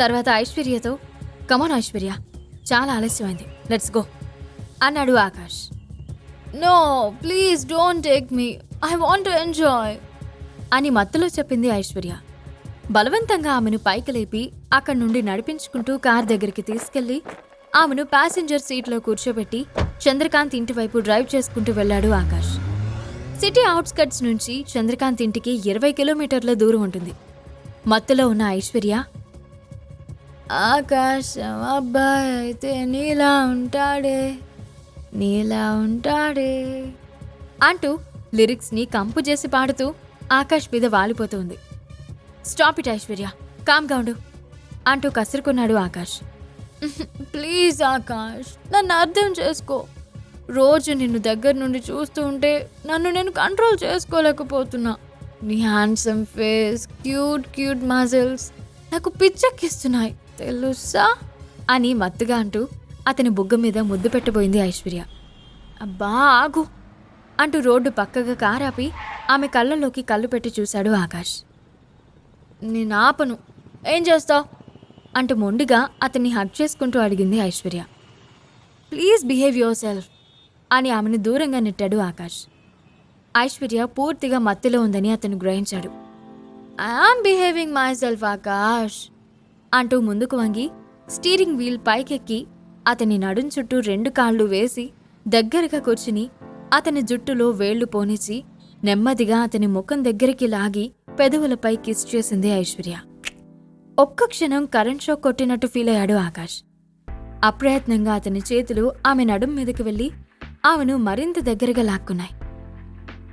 తర్వాత ఐశ్వర్యతో కమాన్ ఐశ్వర్య చాలా ఆలస్యమైంది. లెట్స్ గో అన్నాడు Akash. No please don't take me I want enjoy అని మత్తులో చెప్పింది ఐశ్వర్య. బలవంతంగా ఆమెను పైకి లేపి అక్కడి నుండి నడిపించుకుంటూ కార్ దగ్గరికి తీసుకెళ్ళి ఆమెను ప్యాసింజర్ సీట్లో కూర్చోబెట్టి చంద్రకాంత్ ఇంటి వైపు డ్రైవ్ చేసుకుంటూ వెళ్ళాడు ఆకాష్. సిటీ అవుట్స్కట్స్ నుంచి చంద్రకాంత్ ఇంటికి ఇరవై కిలోమీటర్ల దూరం ఉంటుంది. మత్తులో ఉన్న ఐశ్వర్య ఆకాశం అబ్బాయి అయితే నీలా ఉంటాడే నీలా ఉంటాడే అంటూ లిరిక్స్ని కంపు చేసి పాడుతూ ఆకాష్ మీద వాలిపోతుంది. స్టాప్ ఇట్ ఐశ్వర్య కామ్గా ఉండు అంటూ కసురుకున్నాడు ఆకాష్. ప్లీజ్ ఆకాష్ నన్ను అర్థం చేసుకో. రోజు నిన్ను దగ్గర నుండి చూస్తూ ఉంటే నన్ను నేను కంట్రోల్ చేసుకోలేకపోతున్నా. నీ handsome face cute cute muscles నాకు పిచ్చెక్కిస్తున్నాయి. తెలుసా? అని మత్తుగా అంటూ అతని బుగ్గ మీద ముద్దు పెట్టబోయింది ఐశ్వర్య. అబ్బా ఆగు! అంటూ రోడ్డు పక్కగా కారాపి ఆమె కళ్ళలోకి కళ్ళు పెట్టి చూశాడు ఆకాష్. నేను ఆపను. ఏం చేస్తావు? అంటూ మొండిగా అతన్ని హగ్ చేసుకుంటూ అడిగింది Aishwarya. Please behave yourself అని ఆమెను దూరంగా నెట్టాడు ఆకాష్. ఐశ్వర్య పూర్తిగా మత్తులో ఉందని అతను గ్రహించాడు. I am behaving myself Akash. అంటూ ముందుకు వంగి స్టీరింగ్ వీల్ పైకెక్కి అతని నడుం చుట్టూ రెండు కాళ్ళు వేసి దగ్గరగా కూర్చుని అతని జుట్టులో వేళ్ళు పోనిచి నెమ్మదిగా అతని ముఖం దగ్గరికి లాగి పెదవులపై కిస్ చేసింది ఐశ్వర్య. ఒక్క క్షణం కరెంట్ షాక్ కొట్టినట్టు ఫీల్ అయ్యాడు ఆకాష్. అప్రయత్నంగా అతని చేతులు ఆమె నడుం మీదకి వెళ్ళి ఆమెను మరింత దగ్గరగా లాక్కున్నాయి.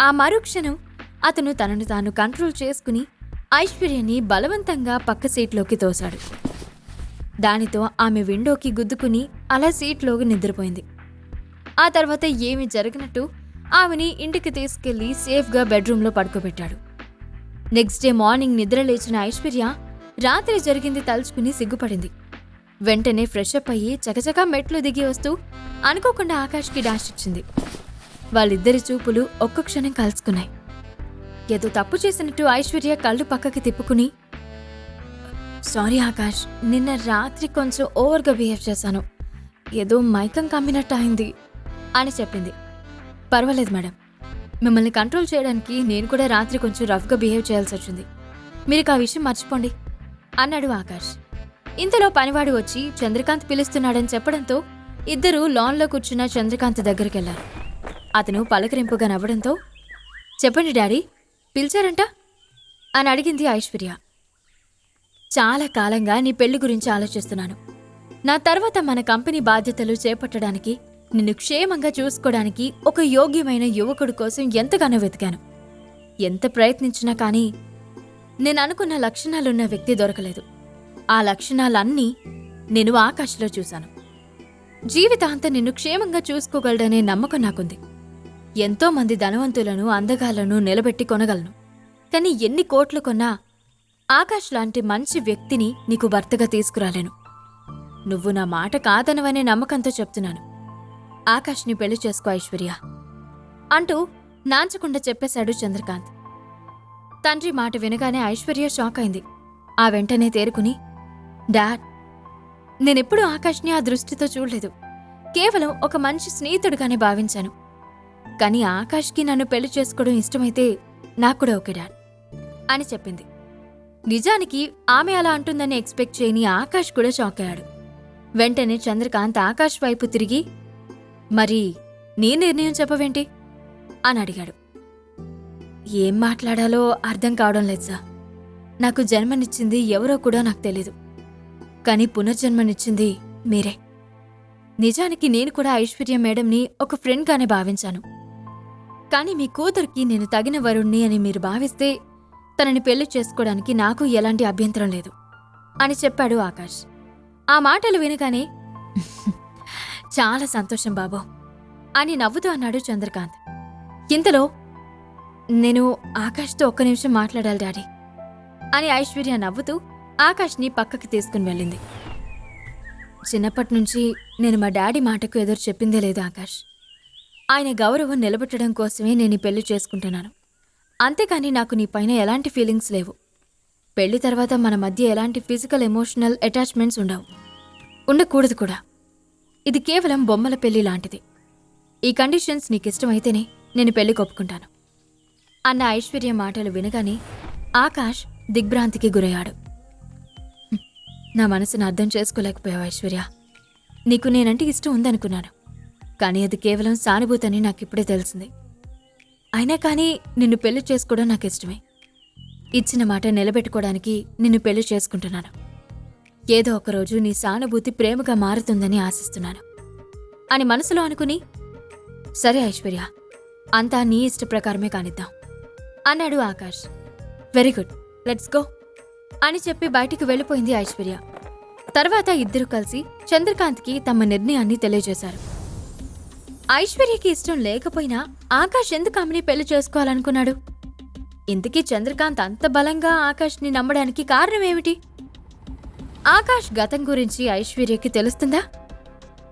ఆ మరుక్షణం అతను తనను తాను కంట్రోల్ చేసుకుని ఐశ్వర్యని బలవంతంగా పక్క సీట్లోకి తోశాడు. దానితో ఆమె విండోకి గుద్దుకుని అలా సీట్లోకి నిద్రపోయింది. ఆ తర్వాత ఏమి జరిగినట్టు ఆమెని ఇంటికి తీసుకెళ్ళి సేఫ్గా బెడ్రూమ్లో పడుకోబెట్టాడు. నెక్స్ట్ డే మార్నింగ్ నిద్ర లేచిన ఐశ్వర్య రాత్రి జరిగింది తలుచుకుని సిగ్గుపడింది. వెంటనే ఫ్రెష్ అప్ అయ్యి చకచకా మెట్లు దిగి వస్తూ అనుకోకుండా ఆకాష్కి డాష్ ఇచ్చింది. వాళ్ళిద్దరి చూపులు ఒక్క క్షణం కలుసుకున్నాయి. ఏదో తప్పు చేసినట్టు ఐశ్వర్య కళ్ళు పక్కకి తిప్పుకుని సారీ ఆకాష్ నిన్న రాత్రి కొంచెం ఓవర్గా బిహేవ్ చేశాను. ఏదో మైకం కమ్మినట్టు అయింది అని చెప్పింది. పర్వాలేదు మేడం. మిమ్మల్ని కంట్రోల్ చేయడానికి నేను కూడా రాత్రి కొంచెం రఫ్గా బిహేవ్ చేయాల్సి వచ్చింది. మీరు ఆ విషయం మర్చిపోండి అన్నాడు ఆకాష్. ఇంతలో పనివాడు వచ్చి చంద్రకాంత్ పిలుస్తున్నాడని చెప్పడంతో ఇద్దరూ లాన్లో కూర్చున్న చంద్రకాంత్ దగ్గరికెళ్ళారు. అతను పలకరింపుగా నవ్వడంతో చెప్పండి డాడీ పిలిచారంట? అని అడిగింది ఐశ్వర్య. చాలా కాలంగా నీ పెళ్ళి గురించి ఆలోచిస్తున్నాను. నా తర్వాత మన కంపెనీ బాధ్యతలు చేపట్టడానికి నిన్ను క్షేమంగా చూసుకోవడానికి ఒక యోగ్యమైన యువకుడు కోసం ఎంతగానో వెతికాను. ఎంత ప్రయత్నించినా కానీ నేను అనుకున్న లక్షణాలున్న వ్యక్తి దొరకలేదు. ఆ లక్షణాలన్నీ నేను ఆకాశంలో చూశాను. జీవితాంతం నిన్ను క్షేమంగా చూసుకోగలడనే నమ్మకం నాకుంది. ఎంతో మంది ధనవంతులను అందగాలను నిలబెట్టి కొనగలను. కానీ ఎన్ని కోట్లు కొన్నా ఆకాష్ లాంటి మంచి వ్యక్తిని నీకు భర్తగా తీసుకురాలేను. నువ్వు నా మాట కాదనవనే నమ్మకంతో చెప్తున్నాను. ఆకాష్ని పెళ్ళి చేసుకో ఐశ్వర్య అంటూ నాంచకుండా చెప్పేశాడు చంద్రకాంత్. తండ్రి మాట వినగానే ఐశ్వర్య షాక్ అయింది. ఆ వెంటనే తేరుకుని డాడ్ నేనెప్పుడూ ఆకాష్ని ఆ దృష్టితో చూడలేదు. కేవలం ఒక మంచి స్నేహితుడుగానే భావించాను. కానీ ఆకాష్కి నన్ను పెళ్ళి చేసుకోవడం ఇష్టమైతే నాకు కూడా ఓకే డాడ్ అని చెప్పింది. నిజానికి ఆమె అలా అంటుందని ఎక్స్పెక్ట్ చేయని ఆకాష్ కూడా షాక్ అయ్యాడు. వెంటనే చంద్రకాంత్ ఆకాష్ వైపు తిరిగి మరి నీ నిర్ణయం చెప్పవేంటి? అని అడిగాడు. ఏం మాట్లాడాలో అర్థం కావడం లేదు సార్. నాకు జన్మనిచ్చింది ఎవరో కూడా నాకు తెలీదు. కానీ పునర్జన్మనిచ్చింది మీరే. నిజానికి నేను కూడా ఐశ్వర్య మేడంని ఒక ఫ్రెండ్గానే భావించాను. కానీ మీ కూతురికి నేను తగిన వరుణ్ణి అని మీరు భావిస్తే తనని పెళ్ళి చేసుకోవడానికి నాకు ఎలాంటి అభ్యంతరం లేదు అని చెప్పాడు ఆకాష్. ఆ మాటలు వినగానే చాలా సంతోషం బాబు అని నవ్వుతూ అన్నాడు చంద్రకాంత్. ఇంతలో నేను ఆకాష్తో ఒక్క నిమిషం మాట్లాడాలి డాడీ అని ఐశ్వర్య నవ్వుతూ ఆకాష్ని పక్కకి తీసుకుని వెళ్ళింది. చిన్నప్పటి నుంచి నేను మా డాడీ మాటకు ఎదురు చెప్పిందే లేదు ఆకాష్. ఆయన గౌరవం నిలబెట్టడం కోసమే నేను ఈ పెళ్ళి చేసుకుంటున్నాను. అంతేకాని నాకు నీ పైన ఎలాంటి ఫీలింగ్స్ లేవు. పెళ్ళి తర్వాత మన మధ్య ఎలాంటి ఫిజికల్ ఎమోషనల్ అటాచ్మెంట్స్ ఉండవు. ఉండకూడదు కూడా. ఇది కేవలం బొమ్మల పెళ్ళి లాంటిది. ఈ కండిషన్స్ నీకు ఇష్టమైతేనే నేను పెళ్ళి కొప్పుకుంటాను అన్న ఐశ్వర్య మాటలు వినగానే ఆకాష్ దిగ్భ్రాంతికి గురయ్యాడు. నా మనసును అర్థం చేసుకోలేకపోయావు ఐశ్వర్య. నీకు నేనంటే ఇష్టం ఉందనుకున్నాను. కానీ అది కేవలం సానుభూతని నాకు ఇప్పుడే తెలిసింది. అయినా కానీ నిన్ను పెళ్ళి చేసుకోవడం నాకు ఇష్టమే. ఇచ్చిన మాట నిలబెట్టుకోవడానికి నిన్ను పెళ్ళి చేసుకుంటున్నాను. ఏదో ఒకరోజు నీ సానుభూతి ప్రేమగా మారుతుందని ఆశిస్తున్నాను. అని మనసులో అనుకుని సరే ఐశ్వర్య అంతా నీ ఇష్ట ప్రకారమే కానిద్దాం అన్నాడు Akash. Very good let's go. అని చెప్పి బయటికి వెళ్ళిపోయింది ఐశ్వర్య. తర్వాత ఇద్దరు కలిసి చంద్రకాంత్కి తమ నిర్ణయాన్ని తెలియజేశారు. ఐశ్వర్యకి ఇష్టం లేకపోయినా ఆకాష్ ఎందుకు ఆమెని పెళ్ళి చేసుకోవాలనుకున్నాడు? ఇంతకీ చంద్రకాంత్ అంత బలంగా ఆకాష్ని నమ్మడానికి కారణం ఏమిటి? ఆకాష్ గతం గురించి ఐశ్వర్యకి తెలుస్తుందా?